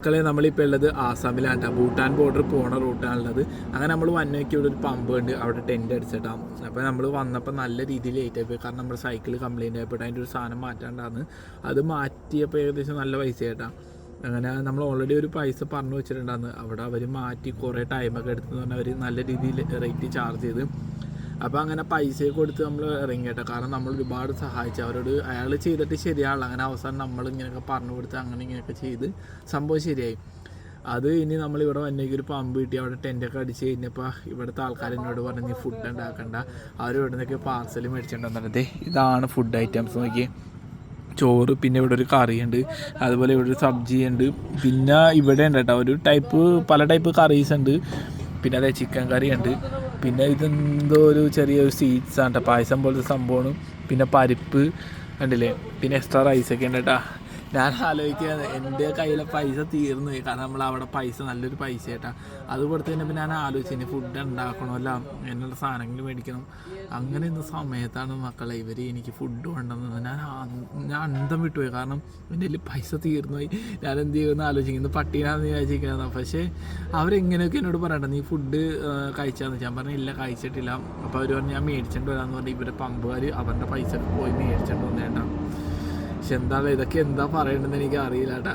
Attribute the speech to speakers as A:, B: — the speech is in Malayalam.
A: മക്കളെ നമ്മളിപ്പോൾ ഉള്ളത് ആസാമിലാണ് ട്ടോ. ഭൂട്ടാൻ ബോർഡർ പോണ റൂട്ടാണുള്ളത് അങ്ങനെ നമ്മൾ വന്നേക്ക് ഇവിടെ ഒരു പമ്പ് ഉണ്ട്. അവിടെ ടെന്റ് അടിച്ചിട്ടാം. അപ്പോൾ നമ്മൾ വന്നപ്പോൾ നല്ല രീതിയിൽ ലേറ്റ് ആയിപ്പോയി. കാരണം നമ്മുടെ സൈക്കിൾ കംപ്ലയിന്റ് ആയപ്പോൾ അതിന്റെ ഒരു സാധനം മാറ്റാണ്ടാന്ന്. അത് മാറ്റിയപ്പോൾ ഏകദേശം നല്ല പൈസ ആയിട്ടാ അങ്ങനെ നമ്മൾ ഓൾറെഡി ഒരു പൈസ പറഞ്ഞു വെച്ചിട്ടുണ്ടായിരുന്നു അവിടെ അവർ മാറ്റി കുറേ ടൈമൊക്കെ എടുത്തെന്ന് പറഞ്ഞാൽ അവർ നല്ല രീതിയിൽ റേറ്റ് ചാർജ് ചെയ്ത്. അപ്പോൾ അങ്ങനെ പൈസ കൊടുത്ത് നമ്മൾ ഇറങ്ങിയിട്ടോ. കാരണം നമ്മൾ ഒരുപാട് സഹായിച്ചു. അവരോട് അയാൾ ചെയ്തിട്ട് ശരിയാണല്ലോ അങ്ങനെ അവസാനം നമ്മൾ ഇങ്ങനെയൊക്കെ പറഞ്ഞു കൊടുത്ത് അങ്ങനെ ഇങ്ങനെയൊക്കെ ചെയ്ത് സംഭവം ശരിയായി. അത് ഇനി നമ്മൾ ഇവിടെ വന്നേക്ക് ഒരു പമ്പ് കിട്ടി. അവിടെ ടെന്റൊക്കെ അടിച്ച് കഴിഞ്ഞപ്പോൾ ഇവിടുത്തെ ആൾക്കാർ എന്നോട് പറഞ്ഞു ഫുഡ് ഉണ്ടാക്കണ്ട. അവർ ഇവിടെ നിന്നൊക്കെ പാർസൽ മേടിച്ചിട്ടുണ്ടെന്നിട്ട് ഇതാണ് ഫുഡ് ഐറ്റംസ് നോക്കി ചോറ് പിന്നെ ഇവിടെ ഒരു കറിയുണ്ട്. അതുപോലെ ഇവിടെ ഒരു സബ്ജി ഉണ്ട്. പിന്നെ ഇവിടെ ഉണ്ട് കേട്ടോ ഒരു ടൈപ്പ് പല ടൈപ്പ് കറീസ് ഉണ്ട്. പിന്നെ അതേ ചിക്കൻ കറി ഉണ്ട്. പിന്നെ ഇതെന്തോ ഒരു ചെറിയൊരു സ്വീറ്റ്സ് ആണ് കേട്ടോ പായസം പോലത്തെ സംഭവമാണ്. പിന്നെ പരിപ്പ് കണ്ടില്ലേ? പിന്നെ എക്സ്ട്രാ റൈസൊക്കെ ഉണ്ട് കേട്ടോ ഞാൻ ആലോചിക്കുന്നത് എന്റെ കയ്യിലെ പൈസ തീർന്നു പോയി. കാരണം നമ്മൾ അവിടെ പൈസ നല്ലൊരു പൈസ ആയിട്ടാ അത് കൊടുത്ത് കഴിഞ്ഞപ്പോൾ ഞാൻ ആലോചിച്ചു ഇനി ഫുഡ് ഉണ്ടാക്കണമല്ല എന്നുള്ള സാധനങ്ങൾ മേടിക്കണം. അങ്ങനെ ഇന്ന് സമയത്താണ് മക്കളെ ഇവർ എനിക്ക് ഫുഡ് കൊണ്ടുവന്നത്. ഞാൻ ഞാൻ അന്തം വിട്ടുപോയി. കാരണം എന്റെ കയ്യിൽ പൈസ തീർന്നു പോയി. ഞാൻ എന്ത് ചെയ്യുമെന്ന് ആലോചിക്കുന്നത് പട്ടീനാന്ന് വിചാരിച്ചിരിക്കുന്നത് പക്ഷേ അവരെങ്ങനെയൊക്കെ എന്നോട് പറയണ്ട നീ ഫുഡ് കഴിച്ചാന്ന്? വെച്ചാൽ പറഞ്ഞു ഇല്ല കഴിച്ചിട്ടില്ല. അപ്പോൾ അവർ പറഞ്ഞു ഞാൻ മേടിച്ചിട്ട് വരാമെന്ന് പറഞ്ഞാൽ ഇവരുടെ പമ്പുകാർ അവരുടെ പൈസ പോയി മേടിച്ചിട്ട് വന്നേട്ടാ. പക്ഷെ എന്താണ് ഇതൊക്കെ എന്താ പറയണ്ടെന്ന് എനിക്ക് അറിയില്ല കേട്ടാ